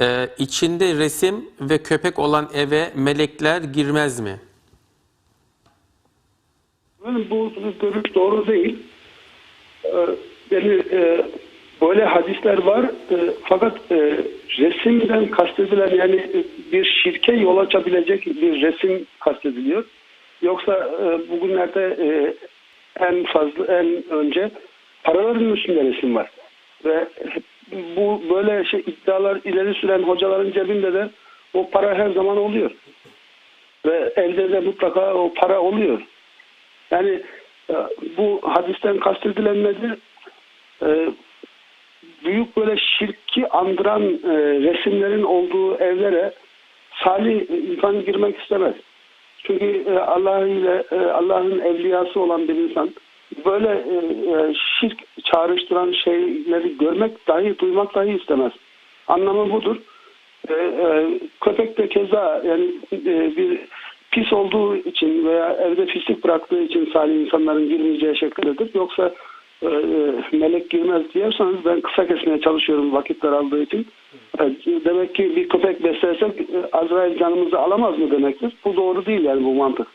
Ee, içinde resim ve köpek olan eve melekler girmez mi? Bu, bu görüş doğru değil. Ee, Yani e, böyle hadisler var e, fakat e, resimden kastedilen yani e, bir şirke yol açabilecek bir resim kastediliyor. Yoksa e, bugünlerde e, en fazla en önce paraların üstünde resim var. Ve bu böyle şey iddialar ileri süren hocaların cebinde de o para her zaman oluyor. Ve elde de mutlaka o para oluyor. Yani e, bu hadisten kastedilen nedir? E, büyük böyle şirki andıran e, resimlerin olduğu evlere salih insan girmek istemez. Çünkü e, Allah ile Allah'ın evliyası olan bir insan böyle e, e, şirk çağrıştıran şeyleri görmek dahi duymak dahi istemez. Anlamı budur. E, e, köpek de keza yani e, bir pis olduğu için veya evde pislik bıraktığı için salih insanların girmeyeceği şekildedir. Yoksa e, e, melek girmez diyorsanız ben kısa kesmeye çalışıyorum vakitler aldığı için. E, demek ki bir köpek beslesek e, Azrail canımızı alamaz mı demektir. Bu doğru değil yani bu mantık.